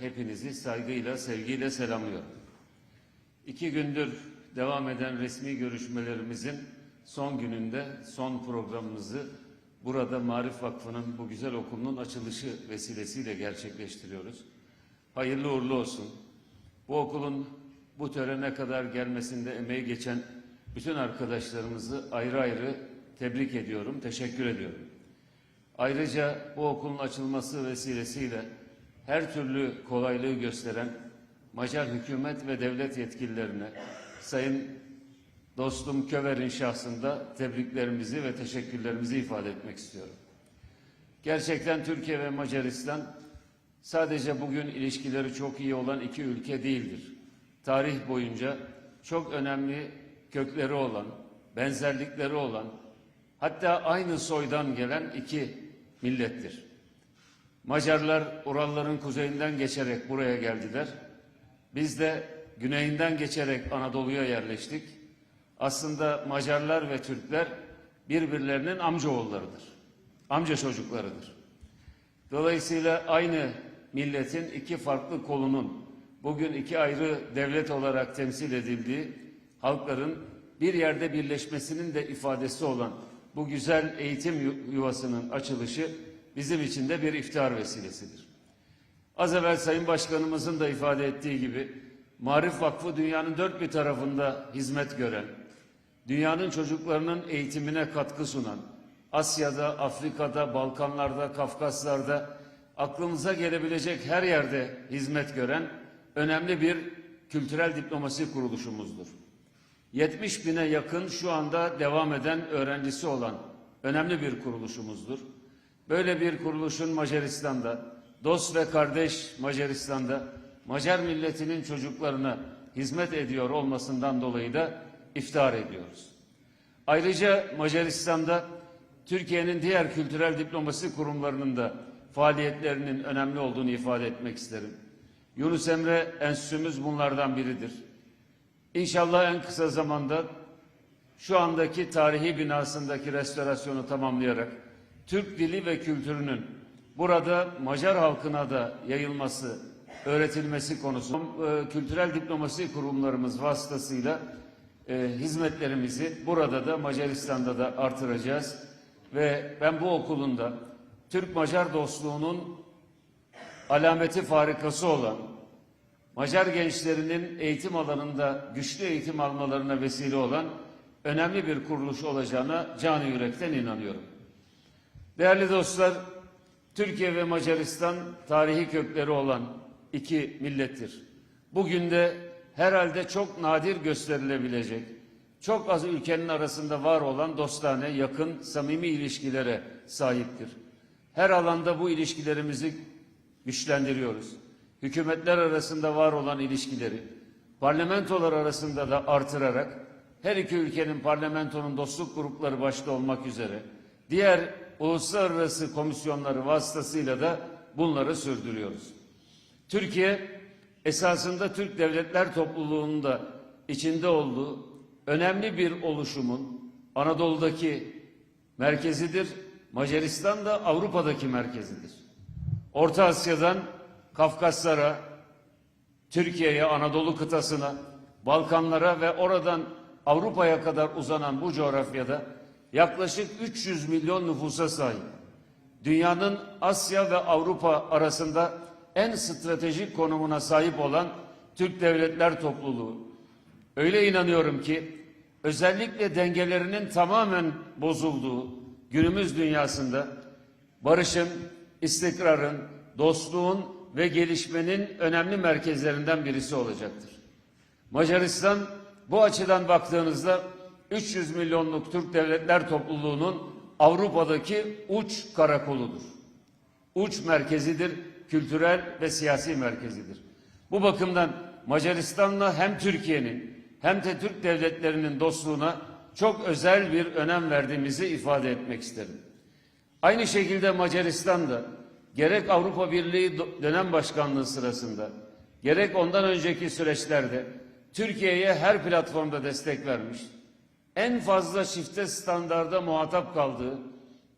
hepinizi saygıyla, sevgiyle selamlıyorum. İki gündür devam eden resmi görüşmelerimizin son gününde son programımızı burada Marif Vakfı'nın bu güzel okulunun açılışı vesilesiyle gerçekleştiriyoruz. Hayırlı uğurlu olsun. Bu okulun bu törene kadar gelmesinde emeği geçen bütün arkadaşlarımızı ayrı ayrı tebrik ediyorum, teşekkür ediyorum. Ayrıca bu okulun açılması vesilesiyle her türlü kolaylığı gösteren Macar hükümet ve devlet yetkililerine Sayın dostum Köver'in şahsında tebriklerimizi ve teşekkürlerimizi ifade etmek istiyorum. Gerçekten Türkiye ve Macaristan sadece bugün ilişkileri çok iyi olan iki ülke değildir. Tarih boyunca çok önemli kökleri olan, benzerlikleri olan, hatta aynı soydan gelen iki millettir. Macarlar Uralların kuzeyinden geçerek buraya geldiler. Biz de güneyinden geçerek Anadolu'ya yerleştik. Aslında Macarlar ve Türkler birbirlerinin amcaoğullarıdır. Amca çocuklarıdır. Dolayısıyla aynı milletin iki farklı kolunun bugün iki ayrı devlet olarak temsil edildiği halkların bir yerde birleşmesinin de ifadesi olan bu güzel eğitim yu- yuvasının açılışı bizim için de bir iftihar vesilesidir. Az evvel Sayın Başkanımızın da ifade ettiği gibi Marif Vakfı dünyanın dört bir tarafında hizmet gören, dünyanın çocuklarının eğitimine katkı sunan, Asya'da, Afrika'da, Balkanlarda, Kafkaslar'da aklımıza gelebilecek her yerde hizmet gören önemli bir kültürel diplomasi kuruluşumuzdur. 70 bine yakın şu anda devam eden öğrencisi olan önemli bir kuruluşumuzdur. Böyle bir kuruluşun Macaristan'da, dost ve kardeş Macaristan'da Macar milletinin çocuklarına hizmet ediyor olmasından dolayı da iftihar ediyoruz. Ayrıca Macaristan'da Türkiye'nin diğer kültürel diplomasi kurumlarının da faaliyetlerinin önemli olduğunu ifade etmek isterim. Yunus Emre Enstitümüz bunlardan biridir. İnşallah en kısa zamanda şu andaki tarihi binasındaki restorasyonu tamamlayarak Türk dili ve kültürünün burada Macar halkına da yayılması, öğretilmesi konusu e, kültürel diplomasi kurumlarımız vasıtasıyla e, hizmetlerimizi burada da Macaristan'da da artıracağız ve ben bu okulun da Türk-Macar dostluğunun alameti farikası olan Macar gençlerinin eğitim alanında güçlü eğitim almalarına vesile olan önemli bir kuruluş olacağına canı yürekten inanıyorum. Değerli dostlar, Türkiye ve Macaristan tarihi kökleri olan iki millettir. Bugün de herhalde çok nadir gösterilebilecek, çok az ülkenin arasında var olan dostane, yakın, samimi ilişkilere sahiptir. Her alanda bu ilişkilerimizi güçlendiriyoruz. Hükümetler arasında var olan ilişkileri, parlamentolar arasında da artırarak her iki ülkenin parlamentonun dostluk grupları başta olmak üzere diğer uluslararası komisyonları vasıtasıyla da bunları sürdürüyoruz. Türkiye esasında Türk Devletler Topluluğu'nun da içinde olduğu önemli bir oluşumun Anadolu'daki merkezidir. Macaristan da Avrupa'daki merkezidir. Orta Asya'dan Kafkaslara, Türkiye'ye, Anadolu kıtasına, Balkanlara ve oradan Avrupa'ya kadar uzanan bu coğrafyada yaklaşık 300 milyon nüfusa sahip. Dünyanın Asya ve Avrupa arasında en stratejik konumuna sahip olan Türk Devletler Topluluğu. Öyle inanıyorum ki özellikle dengelerinin tamamen bozulduğu günümüz dünyasında barışın, istikrarın, dostluğun ve gelişmenin önemli merkezlerinden birisi olacaktır. Macaristan bu açıdan baktığınızda 300 milyonluk Türk Devletler Topluluğu'nun Avrupa'daki uç karakoludur. Uç merkezidir, kültürel ve siyasi merkezidir. Bu bakımdan Macaristan'la hem Türkiye'nin hem de Türk devletlerinin dostluğuna çok özel bir önem verdiğimizi ifade etmek isterim. Aynı şekilde Macaristan da gerek Avrupa Birliği dönem başkanlığı sırasında gerek ondan önceki süreçlerde Türkiye'ye her platformda destek vermiş. En fazla çifte standarda muhatap kaldığı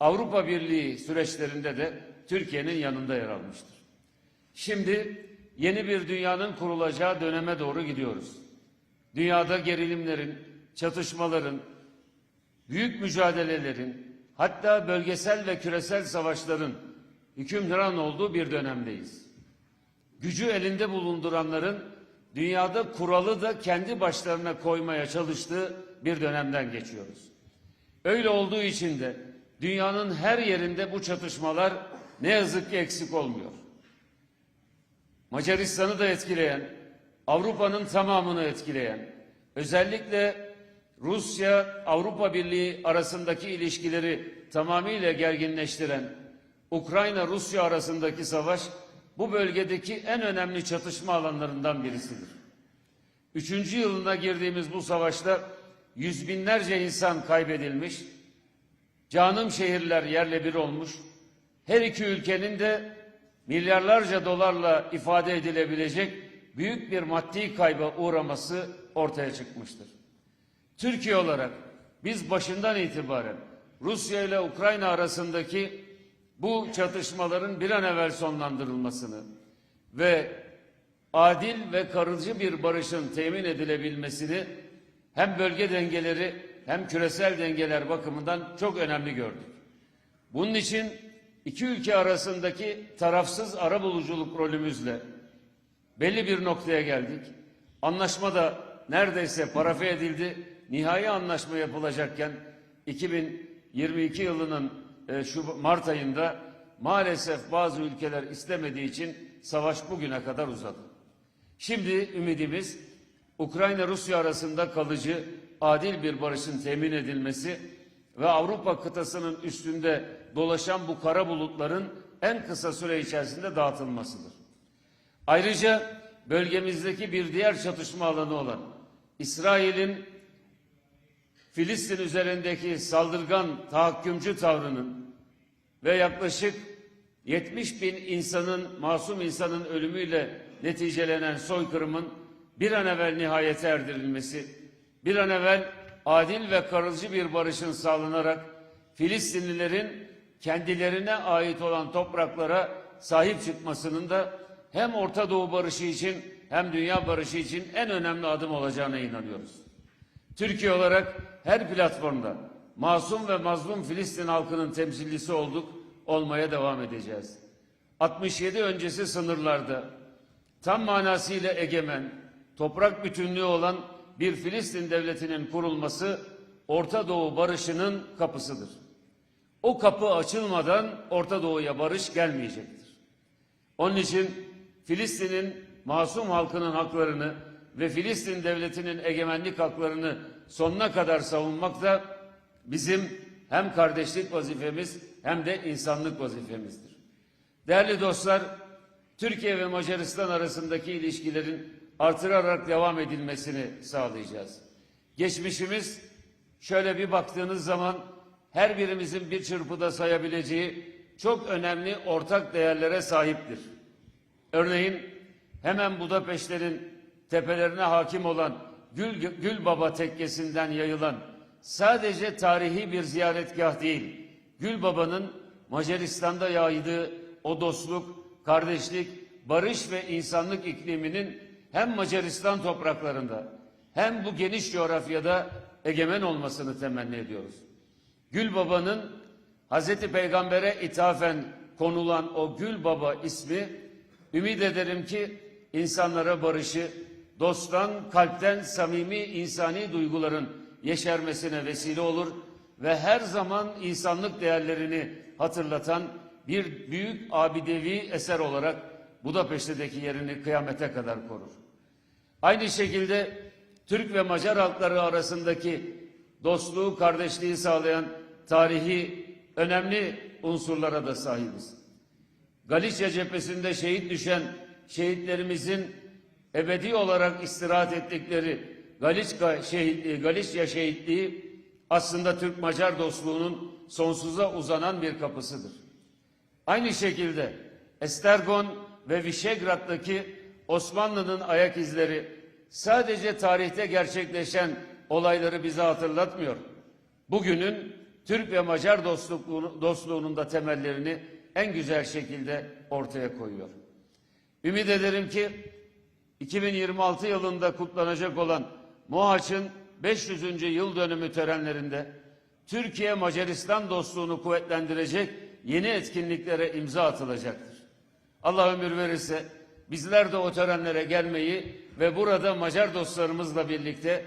Avrupa Birliği süreçlerinde de Türkiye'nin yanında yer almıştır. Şimdi yeni bir dünyanın kurulacağı döneme doğru gidiyoruz. Dünyada gerilimlerin, çatışmaların, büyük mücadelelerin, hatta bölgesel ve küresel savaşların hükümran olduğu bir dönemdeyiz. Gücü elinde bulunduranların dünyada kuralı da kendi başlarına koymaya çalıştığı bir dönemden geçiyoruz. Öyle olduğu için de dünyanın her yerinde bu çatışmalar ne yazık ki eksik olmuyor. Macaristan'ı da etkileyen, Avrupa'nın tamamını etkileyen, özellikle Rusya-Avrupa Birliği arasındaki ilişkileri tamamıyla gerginleştiren Ukrayna-Rusya arasındaki savaş bu bölgedeki en önemli çatışma alanlarından birisidir. Üçüncü yılına girdiğimiz bu savaşta yüz binlerce insan kaybedilmiş, canım şehirler yerle bir olmuş, her iki ülkenin de milyarlarca dolarla ifade edilebilecek büyük bir maddi kayba uğraması ortaya çıkmıştır. Türkiye olarak biz başından itibaren Rusya ile Ukrayna arasındaki bu çatışmaların bir an evvel sonlandırılmasını ve adil ve karıcı bir barışın temin edilebilmesini hem bölge dengeleri hem küresel dengeler bakımından çok önemli gördük. Bunun için iki ülke arasındaki tarafsız arabuluculuk rolümüzle belli bir noktaya geldik. Anlaşma da neredeyse parafe edildi. Nihai anlaşma yapılacakken 2022 yılının e, şu Mart ayında maalesef bazı ülkeler istemediği için savaş bugüne kadar uzadı. Şimdi ümidimiz Ukrayna-Rusya arasında kalıcı, adil bir barışın temin edilmesi ve Avrupa kıtasının üstünde dolaşan bu kara bulutların en kısa süre içerisinde dağıtılmasıdır. Ayrıca bölgemizdeki bir diğer çatışma alanı olan İsrail'in Filistin üzerindeki saldırgan tahakkümcü tavrının ve yaklaşık 70 bin insanın, masum insanın ölümüyle neticelenen soykırımın bir an evvel nihayete erdirilmesi, bir an evvel adil ve karıcı bir barışın sağlanarak Filistinlilerin kendilerine ait olan topraklara sahip çıkmasının da hem Orta Doğu barışı için hem dünya barışı için en önemli adım olacağına inanıyoruz. Türkiye olarak her platformda masum ve mazlum Filistin halkının temsilcisi olduk, olmaya devam edeceğiz. 67 öncesi sınırlarda tam manasıyla egemen, toprak bütünlüğü olan bir Filistin devletinin kurulması Orta Doğu barışının kapısıdır. O kapı açılmadan Orta Doğu'ya barış gelmeyecektir. Onun için Filistin'in masum halkının haklarını ve Filistin devletinin egemenlik haklarını sonuna kadar savunmak da bizim hem kardeşlik vazifemiz hem de insanlık vazifemizdir. Değerli dostlar, Türkiye ve Macaristan arasındaki ilişkilerin artırarak devam edilmesini sağlayacağız. Geçmişimiz şöyle bir baktığınız zaman her birimizin bir çırpıda sayabileceği çok önemli ortak değerlere sahiptir. Örneğin hemen Budapeşte'nin tepelerine hakim olan Gül, Gül Baba tekkesinden yayılan sadece tarihi bir ziyaretgah değil, Gül Baba'nın Macaristan'da yaydığı o dostluk, kardeşlik, barış ve insanlık ikliminin hem Macaristan topraklarında hem bu geniş coğrafyada egemen olmasını temenni ediyoruz. Gül Baba'nın Hazreti Peygamber'e ithafen konulan o Gül Baba ismi ümit ederim ki insanlara barışı, dosttan, kalpten samimi insani duyguların yeşermesine vesile olur ve her zaman insanlık değerlerini hatırlatan bir büyük abidevi eser olarak Budapeşte'deki yerini kıyamete kadar korur. Aynı şekilde Türk ve Macar halkları arasındaki dostluğu, kardeşliği sağlayan tarihi önemli unsurlara da sahibiz. Galicia cephesinde şehit düşen şehitlerimizin ebedi olarak istirahat ettikleri Galicia şehitliği, Galicia şehitliği aslında Türk-Macar dostluğunun sonsuza uzanan bir kapısıdır. Aynı şekilde Estergon ve Vişegrad'daki Osmanlı'nın ayak izleri sadece tarihte gerçekleşen olayları bize hatırlatmıyor. Bugünün Türk ve Macar dostluğunun, dostluğunun da temellerini en güzel şekilde ortaya koyuyor. Ümit ederim ki 2026 yılında kutlanacak olan Mohaç'ın 500. yıl dönümü törenlerinde Türkiye Macaristan dostluğunu kuvvetlendirecek yeni etkinliklere imza atılacaktır. Allah ömür verirse bizler de o törenlere gelmeyi ve burada Macar dostlarımızla birlikte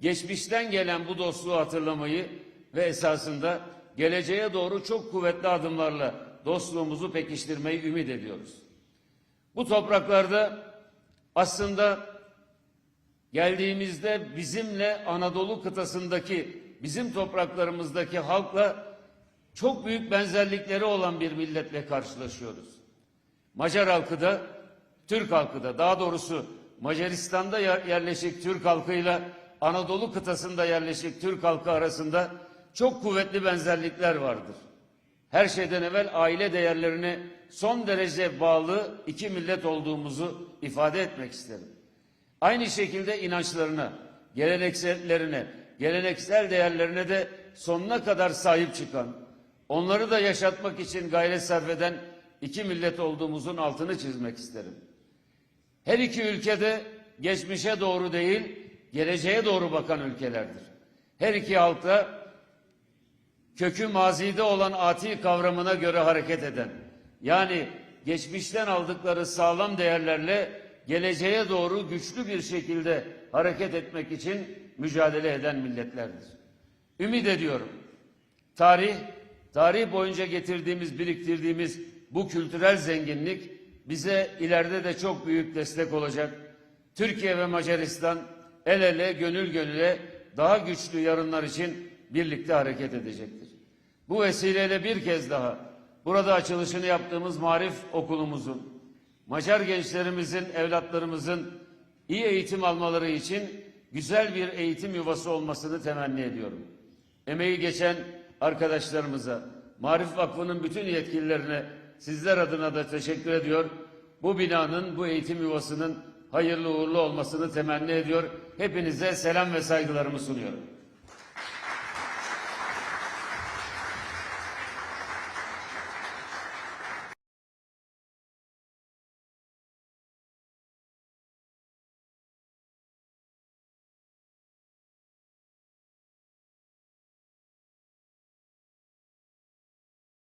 geçmişten gelen bu dostluğu hatırlamayı ve esasında geleceğe doğru çok kuvvetli adımlarla dostluğumuzu pekiştirmeyi ümit ediyoruz. Bu topraklarda aslında geldiğimizde bizimle Anadolu kıtasındaki bizim topraklarımızdaki halkla çok büyük benzerlikleri olan bir milletle karşılaşıyoruz. Macar halkı da Türk halkı da daha doğrusu Macaristan'da yer- yerleşik Türk halkıyla Anadolu kıtasında yerleşik Türk halkı arasında çok kuvvetli benzerlikler vardır. Her şeyden evvel aile değerlerine son derece bağlı iki millet olduğumuzu ifade etmek isterim. Aynı şekilde inançlarına, geleneksellerine, geleneksel değerlerine de sonuna kadar sahip çıkan, onları da yaşatmak için gayret sarf eden iki millet olduğumuzun altını çizmek isterim. Her iki ülkede geçmişe doğru değil, geleceğe doğru bakan ülkelerdir. Her iki halk da kökü mazide olan ati kavramına göre hareket eden, yani geçmişten aldıkları sağlam değerlerle geleceğe doğru güçlü bir şekilde hareket etmek için mücadele eden milletlerdir. Ümit ediyorum. Tarih, tarih boyunca getirdiğimiz, biriktirdiğimiz bu kültürel zenginlik bize ileride de çok büyük destek olacak. Türkiye ve Macaristan el ele, gönül gönüle daha güçlü yarınlar için birlikte hareket edecektir. Bu vesileyle bir kez daha burada açılışını yaptığımız Marif Okulumuzun, Macar gençlerimizin, evlatlarımızın iyi eğitim almaları için güzel bir eğitim yuvası olmasını temenni ediyorum. Emeği geçen arkadaşlarımıza, Marif Vakfı'nın bütün yetkililerine sizler adına da teşekkür ediyor. Bu binanın, bu eğitim yuvasının hayırlı uğurlu olmasını temenni ediyor. Hepinize selam ve saygılarımı sunuyorum.